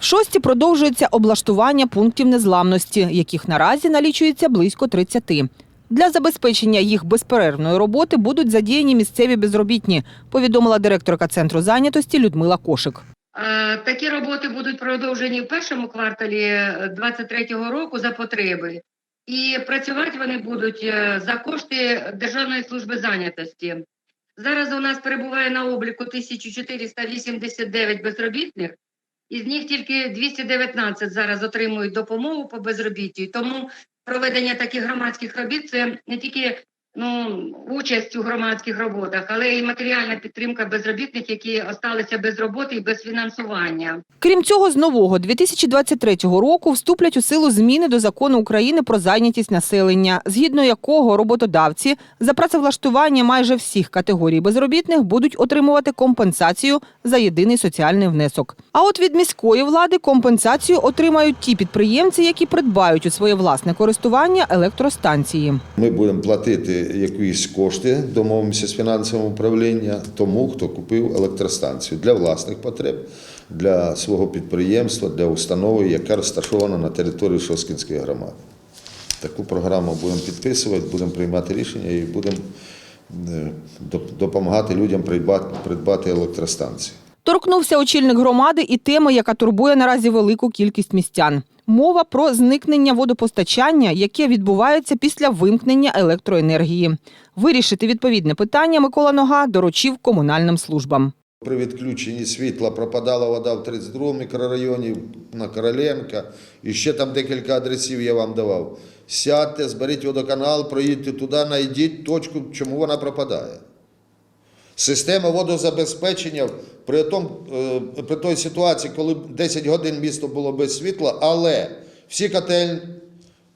Шості продовжується облаштування пунктів незламності, яких наразі налічується близько 30. Для забезпечення їх безперервної роботи будуть задіяні місцеві безробітні, повідомила директорка центру зайнятості Людмила Кошик. Е, Такі роботи будуть продовжені в першому кварталі 2023 року за потреби. І працювати вони будуть е, за кошти Державної служби зайнятості. Зараз у нас перебуває на обліку 1489 безробітних, із них тільки 219 зараз отримують допомогу по безробіттю. Тому проведення таких громадських робіт це не тільки ну, участь у громадських роботах, але й матеріальна підтримка безробітних, які осталися без роботи і без фінансування. Крім цього, з нового 2023 року вступлять у силу зміни до закону України про зайнятість населення, згідно якого роботодавці за працевлаштування майже всіх категорій безробітних будуть отримувати компенсацію за єдиний соціальний внесок. А от від міської влади компенсацію отримають ті підприємці, які придбають у своє власне користування електростанції. Ми будемо платити якісь кошти, домовимося з фінансовим управління тому, хто купив електростанцію для власних потреб, для свого підприємства, для установи, яка розташована на території Шоскінської громади. Таку програму будемо підписувати, будемо приймати рішення і будемо е, допомагати людям придбати електростанції. Торкнувся очільник громади і теми, яка турбує наразі велику кількість містян. Мова про зникнення водопостачання, яке відбувається після вимкнення електроенергії. Вирішити відповідне питання Микола Нога доручив комунальним службам. При відключенні світла пропадала вода в 32 мікрорайоні на Короленка. І ще там декілька адресів я вам давав. Сядьте, зберіть водоканал, проїдьте туди, знайдіть точку, чому вона пропадає. Система водозабезпечення при, тому, е, при той ситуації, коли 10 годин місто було без світла, але всі котельні,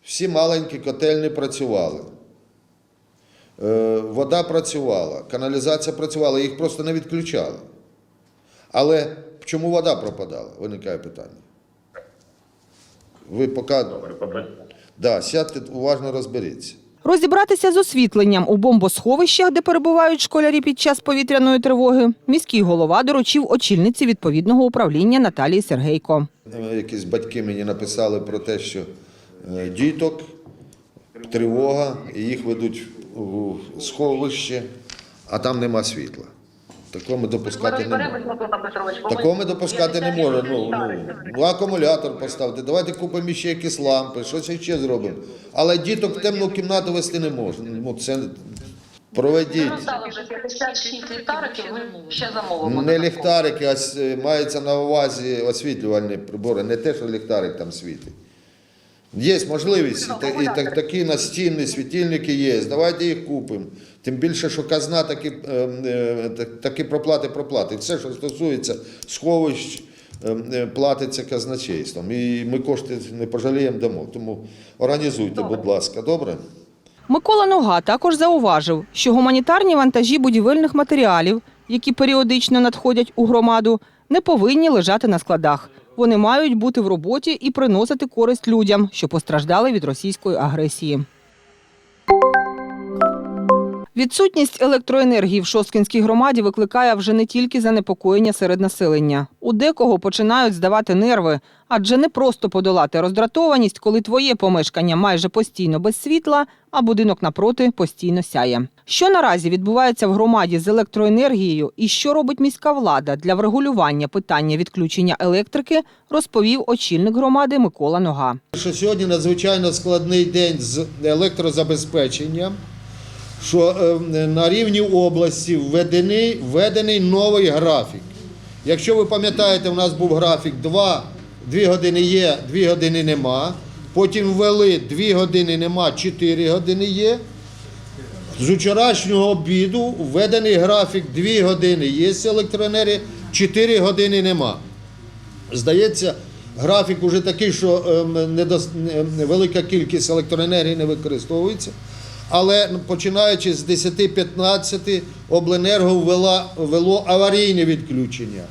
всі маленькі котельні працювали. Е, Вода працювала, каналізація працювала, їх просто не відключали. Але чому вода пропадала? Виникає питання. Ви поки да, сядьте, уважно розберіться. Розібратися з освітленням у бомбосховищах, де перебувають школярі під час повітряної тривоги, міський голова доручив очільниці відповідного управління Наталії Сергейко. Е, Якісь батьки мені написали про те, що е, діток, тривога, і їх ведуть у сховище, а там нема світла. Такого ми допускати не можемо. Такого ми допускати не можемо. Ну, ну, ну, акумулятор поставити, давайте купимо ще якісь лампи, щось ще зробимо. Але діток в темну кімнату вести не можна. Ну, це проведіть. Вже 56 ліхтариків, ми ще замовимо. Не ліхтарики, а с- мається на увазі освітлювальні прибори, не те, що ліхтарик там світить. Є можливість, і, та- і так- такі настінні світильники є. Давайте їх купимо. Тим більше, що казна такі, е, е, так- такі проплати проплатить. Все, що стосується сховищ, е, е, платиться казначейством. І ми кошти не пожаліємо дамо. Тому організуйте, будь ласка, добре? Микола Нога також зауважив, що гуманітарні вантажі будівельних матеріалів, які періодично надходять у громаду, не повинні лежати на складах. Вони мають бути в роботі і приносити користь людям, що постраждали від російської агресії. Відсутність електроенергії в Шосткінській громаді викликає вже не тільки занепокоєння серед населення. У декого починають здавати нерви, адже не просто подолати роздратованість, коли твоє помешкання майже постійно без світла, а будинок напроти постійно сяє. Що наразі відбувається в громаді з електроенергією і що робить міська влада для врегулювання питання відключення електрики, розповів очільник громади Микола Нога. Що сьогодні надзвичайно складний день з електрозабезпеченням, що е, на рівні області введений, введений новий графік. Якщо ви пам'ятаєте, у нас був графік 2, 2 години є, 2 години нема. Потім ввели 2 години нема, 4 години є. З вчорашнього обіду введений графік 2 години є електроенергії, 4 години нема. Здається, графік уже такий, що ем, не- велика кількість електроенергії не використовується. Але починаючи з 10-15 обленерго ввела, ввело аварійне відключення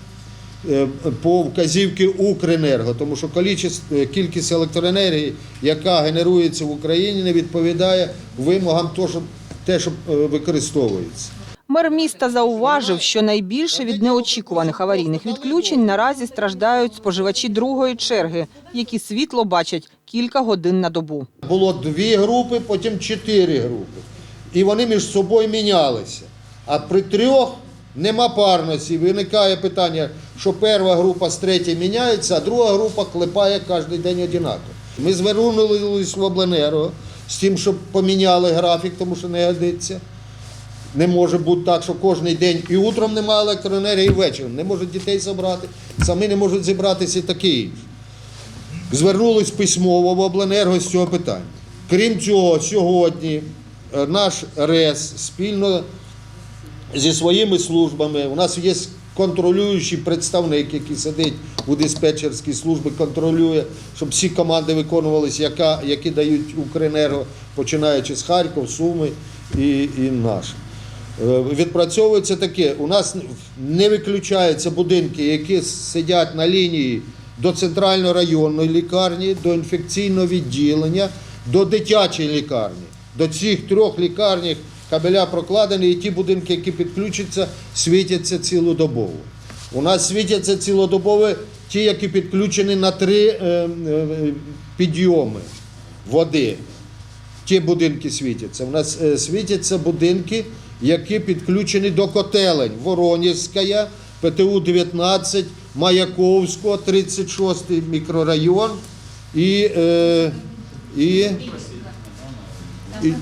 е, по вказівці Укренерго, тому що кількість, кількість електроенергії, яка генерується в Україні, не відповідає вимогам того, що те, що е, використовується. Мер міста зауважив, що найбільше від неочікуваних аварійних відключень наразі страждають споживачі другої черги, які світло бачать кілька годин на добу. Було дві групи, потім чотири групи. І вони між собою мінялися. А при трьох нема парності. Виникає питання, що перша група з третьої міняється, а друга група клепає кожен день однаково. Ми звернулися в обленерго з тим, щоб поміняли графік, тому що не годиться. Не може бути так, що кожен день і утром немає електроенергії, і ввечері. Не можуть дітей забрати, самі не можуть зібратися і таке звернулись письмово в обленерго з цього питання. Крім цього, сьогодні е, наш РЕС спільно зі своїми службами, у нас є контролюючий представник, який сидить у диспетчерській службі, контролює, щоб всі команди виконувалися, які дають Укренерго, починаючи з Харків, Суми і, і наш. Е, Відпрацьовується таке. У нас не виключаються будинки, які сидять на лінії до центральної районної лікарні, до інфекційного відділення, до дитячої лікарні. До цих трьох лікарніх кабеля прокладені, і ті будинки, які підключаться, світяться цілодобово. У нас світяться цілодобово ті, які підключені на три е, е, підйоми води ті будинки світяться. У нас е, світяться будинки, які підключені до котелень. Воронівська, ПТУ 19, Маяковського, 36 мікрорайон і, е, і, і,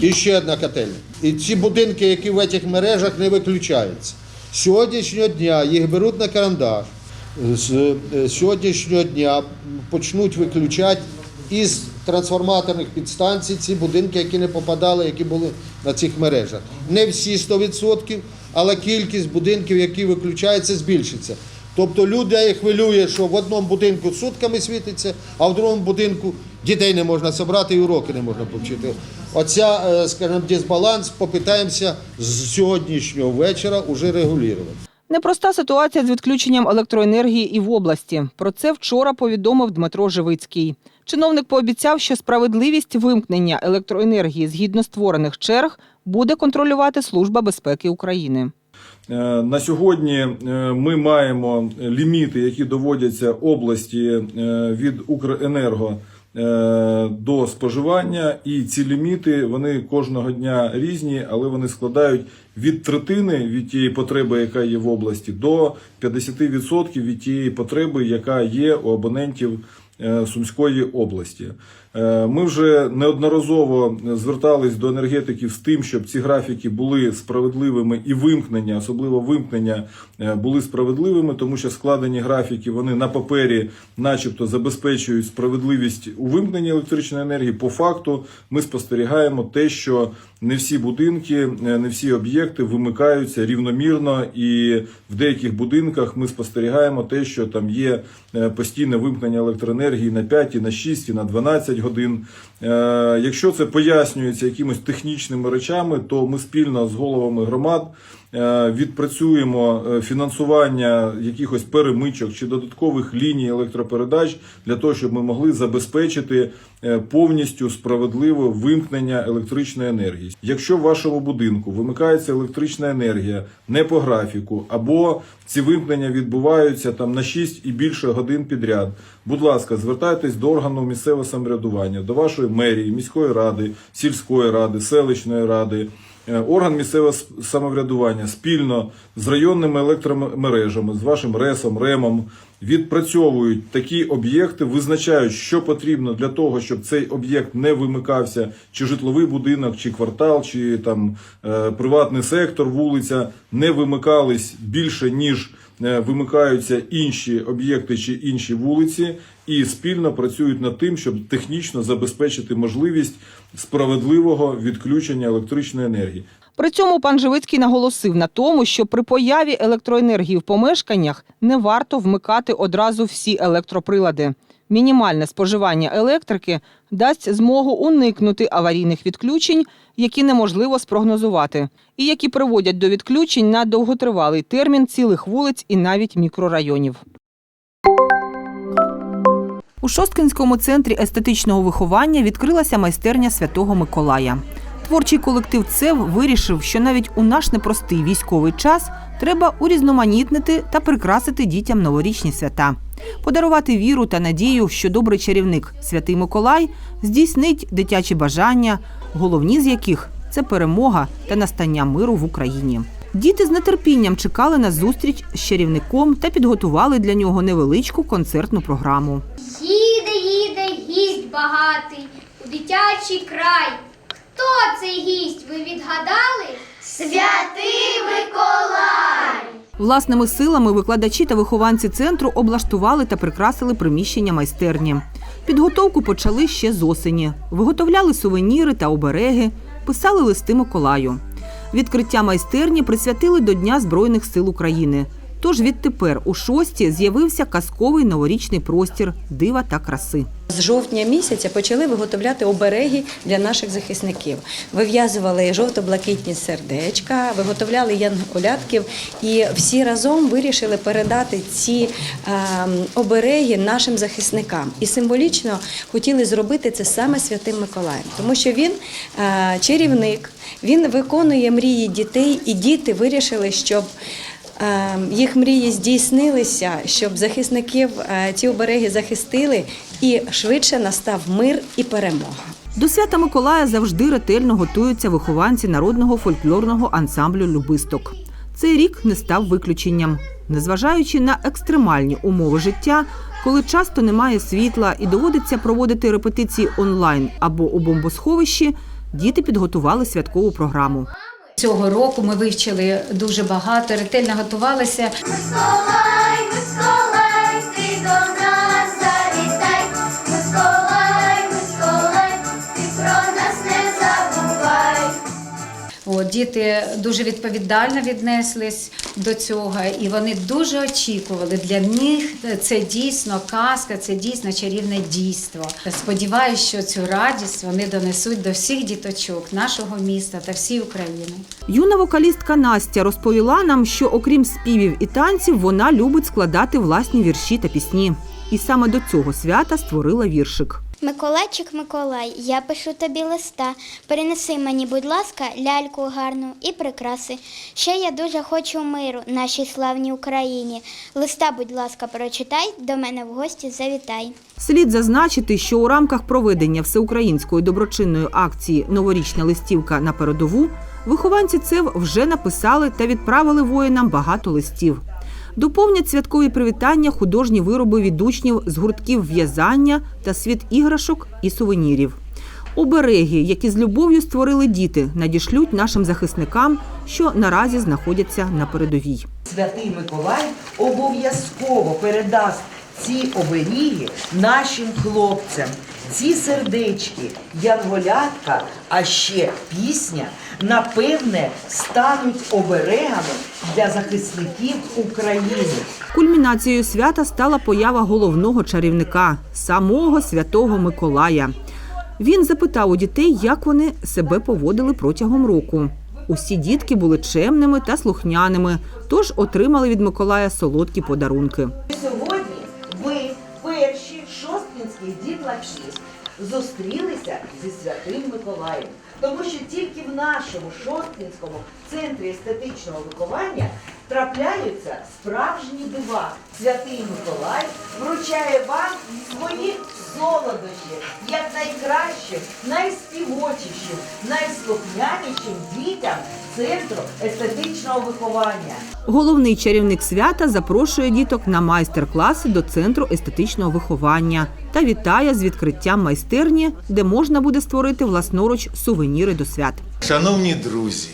і ще одна котельня. І ці будинки, які в цих мережах не виключаються. Сьогоднішнього дня їх беруть на карандаш. З е, сьогоднішнього дня почнуть виключати із трансформаторних підстанцій ці будинки, які не попадали, які були на цих мережах. Не всі 100%, але кількість будинків, які виключаються, збільшиться. Тобто людей хвилює, що в одному будинку сутками світиться, а в другому будинку дітей не можна зібрати і уроки не можна повчити. Оця, е, скажімо, дисбаланс попитаємося з сьогоднішнього вечора уже регулювати. Непроста ситуація з відключенням електроенергії і в області. Про це вчора повідомив Дмитро Живицький. Чиновник пообіцяв, що справедливість вимкнення електроенергії згідно створених черг буде контролювати Служба безпеки України. Е, На сьогодні е, ми маємо ліміти, які доводяться області е, від Укренерго до споживання, і ці ліміти вони кожного дня різні, але вони складають від третини від тієї потреби, яка є в області, до 50% від тієї потреби, яка є у абонентів Сумської області. Е, Ми вже неодноразово звертались до енергетиків з тим, щоб ці графіки були справедливими і вимкнення, особливо вимкнення, е, були справедливими, тому що складені графіки вони на папері, начебто, забезпечують справедливість у вимкненні електричної енергії. По факту ми спостерігаємо те, що не всі будинки, е, не всі об'єкти вимикаються рівномірно, і в деяких будинках ми спостерігаємо те, що там є е, постійне вимкнення електроенергії на 5, і на 6, і на 12 годин. Е, Якщо це пояснюється якимось технічними речами, то ми спільно з головами громад відпрацюємо е, фінансування якихось перемичок чи додаткових ліній електропередач для того, щоб ми могли забезпечити е, повністю справедливе вимкнення електричної енергії. Якщо в вашому будинку вимикається електрична енергія не по графіку, або ці вимкнення відбуваються там на 6 і більше годин підряд, будь ласка, звертайтесь до органу місцевого самоврядування, до вашої мерії, міської ради, сільської ради, селищної ради. Е, Орган місцевого самоврядування спільно з районними електромережами, з вашим РЕСом, РЕМом відпрацьовують такі об'єкти, визначають, що потрібно для того, щоб цей об'єкт не вимикався, чи житловий будинок, чи квартал, чи там е, приватний сектор, вулиця не вимикались більше ніж е, вимикаються інші об'єкти чи інші вулиці, і спільно працюють над тим, щоб технічно забезпечити можливість справедливого відключення електричної енергії. При цьому пан Живицький наголосив на тому, що при появі електроенергії в помешканнях не варто вмикати одразу всі електроприлади. Мінімальне споживання електрики дасть змогу уникнути аварійних відключень, які неможливо спрогнозувати, і які приводять до відключень на довготривалий термін цілих вулиць і навіть мікрорайонів. У Шосткинському центрі естетичного виховання відкрилася майстерня Святого Миколая. Творчий колектив ЦЕВ вирішив, що навіть у наш непростий військовий час треба урізноманітнити та прикрасити дітям новорічні свята, подарувати віру та надію, що добрий чарівник Святий Миколай здійснить дитячі бажання, головні з яких це перемога та настання миру в Україні. Діти з нетерпінням чекали на зустріч з чарівником та підготували для нього невеличку концертну програму. Їде, їде гість багатий у дитячий край. Хто цей гість? Ви відгадали? Святий Миколай! Власними силами викладачі та вихованці центру облаштували та прикрасили приміщення майстерні. Підготовку почали ще з осені. Виготовляли сувеніри та обереги, писали листи Миколаю. Відкриття майстерні присвятили до Дня Збройних сил України. Тож відтепер у шості з'явився казковий новорічний простір дива та краси. З жовтня місяця почали виготовляти обереги для наших захисників. Вив'язували жовто-блакитні сердечка, виготовляли янголятків і всі разом вирішили передати ці е, обереги нашим захисникам. І символічно хотіли зробити це саме святим Миколаєм, тому що він е, чарівник, він виконує мрії дітей, і діти вирішили, щоб їх мрії здійснилися, щоб захисників е, ці обереги захистили і швидше настав мир і перемога. До свята Миколая завжди ретельно готуються вихованці народного фольклорного ансамблю Любисток. Цей рік не став виключенням. Незважаючи на екстремальні умови життя, коли часто немає світла і доводиться проводити репетиції онлайн або у бомбосховищі, діти підготували святкову програму. Цього року ми вивчили дуже багато, ретельно готувалися. Діти дуже відповідально віднеслись до цього, і вони дуже очікували. Для них це дійсно казка, це дійсно чарівне дійство. Сподіваюсь, що цю радість вони донесуть до всіх діточок нашого міста та всієї України. Юна вокалістка Настя розповіла нам, що окрім співів і танців, вона любить складати власні вірші та пісні. І саме до цього свята створила віршик. Миколайчик, Миколай, я пишу тобі листа. Принеси мені, будь ласка, ляльку гарну і прикраси. Ще я дуже хочу миру нашій славній Україні. Листа, будь ласка, прочитай, до мене в гості завітай. Слід зазначити, що у рамках проведення всеукраїнської доброчинної акції Новорічна листівка на передову вихованці ЦЕВ вже написали та відправили воїнам багато листів. Доповнять святкові привітання художні вироби від учнів з гуртків в'язання та світ іграшок і сувенірів. Обереги, які з любов'ю створили діти, надішлють нашим захисникам, що наразі знаходяться на передовій. Святий Миколай обов'язково передасть ці оберіги нашим хлопцям. Ці сердечки, янголятка, а ще пісня, напевне, стануть оберегами для захисників України. Кульмінацією свята стала поява головного чарівника самого святого Миколая. Він запитав у дітей, як вони себе поводили протягом року. Усі дітки були чемними та слухняними, тож отримали від Миколая солодкі подарунки. Сьогодні ви, перші шосткінські дітлахи, зустрілися зі святим Миколаєм. Тому що тільки в нашому шосткінському центрі естетичного виховання трапляються справжні дива. Святий Миколай вручає вам свої солодощі, як найкращим, найспівочішим, найслухнянішим дітям центру естетичного виховання. Головний чарівник свята запрошує діток на майстер-класи до центру естетичного виховання та вітає з відкриттям майстерні, де можна буде створити власноруч сувеніри до свят. Шановні друзі,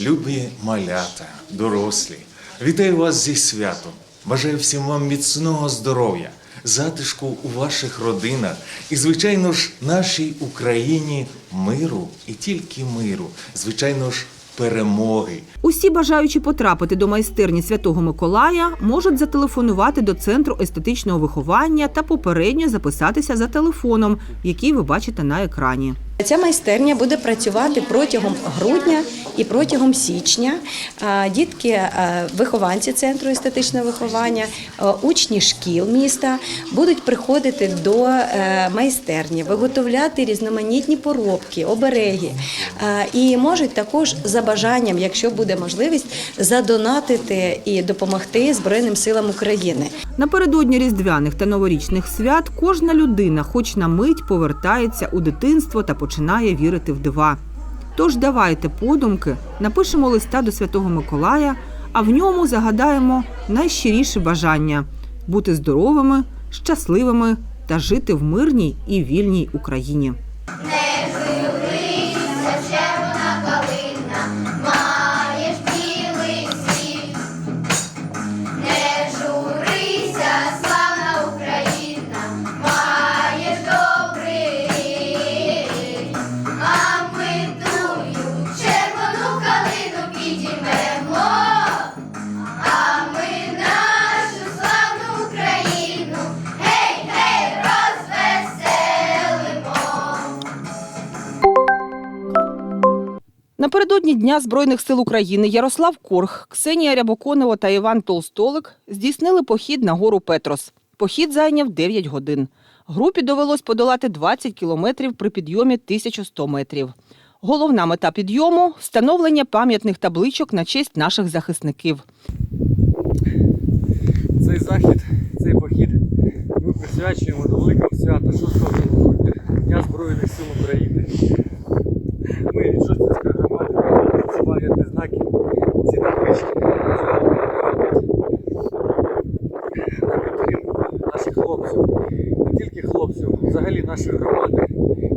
любі малята, дорослі, вітаю вас зі святом. Бажаю всім вам міцного здоров'я, затишку у ваших родинах і, звичайно ж, нашій Україні миру і тільки миру, звичайно ж, перемоги. Усі бажаючі потрапити до майстерні Святого Миколая можуть зателефонувати до центру естетичного виховання та попередньо записатися за телефоном, який ви бачите на екрані. Ця майстерня буде працювати протягом грудня і протягом січня. Дітки, вихованці центру естетичного виховання, учні шкіл міста будуть приходити до е, майстерні, виготовляти різноманітні поробки, обереги і можуть також за бажанням, якщо буде можливість, задонатити і допомогти Збройним силам України. Напередодні різдвяних та новорічних свят кожна людина, хоч на мить, повертається у дитинство та починає вірити в дива. Тож давайте подумки, напишемо листа до Святого Миколая, а в ньому загадаємо найщиріші бажання бути здоровими, щасливими та жити в мирній і вільній Україні. напередодні Дня Збройних сил України Ярослав Корх, Ксенія Рябоконова та Іван Толстолик здійснили похід на гору Петрос. Похід зайняв 9 годин. Групі довелось подолати 20 кілометрів при підйомі 1100 метрів. Головна мета підйому встановлення пам'ятних табличок на честь наших захисників. Цей захід, цей похід ми присвячуємо до великого свята 6 грудня Дня Збройних сил України. Ми від 6 мають знаки ці таблички, на підтримку наших хлопців, не тільки хлопців, взагалі нашої громади,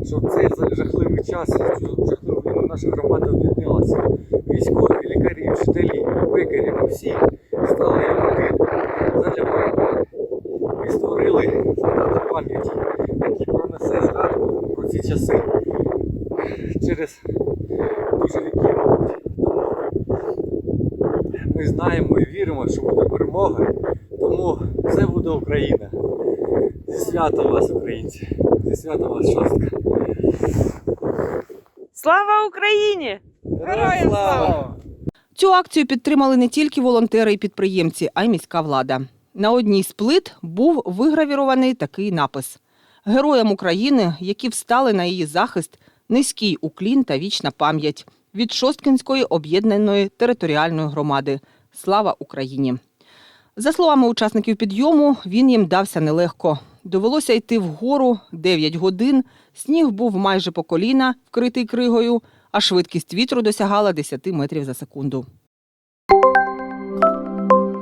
щоб цей жахливий час, цю жахливу війну наша громада об'єдналася. Військові, лікарі, вчителі, пекарі, ми всі стали один задля перемоги. Ми створили дата пам'яті, які пронесе згадку про ці часи через дуже віки ми знаємо і віримо, що буде перемога, тому все буде Україна. Зі святом вас, українці! Зі святом вас, шостка! Слава Україні! Героям слава! Цю акцію підтримали не тільки волонтери і підприємці, а й міська влада. На одній з плит був вигравірований такий напис: Героям України, які встали на її захист, низький уклін та вічна пам'ять від Шосткінської об'єднаної територіальної громади. Слава Україні! За словами учасників підйому, він їм дався нелегко. Довелося йти вгору 9 годин, сніг був майже по коліна, вкритий кригою, а швидкість вітру досягала 10 метрів за секунду.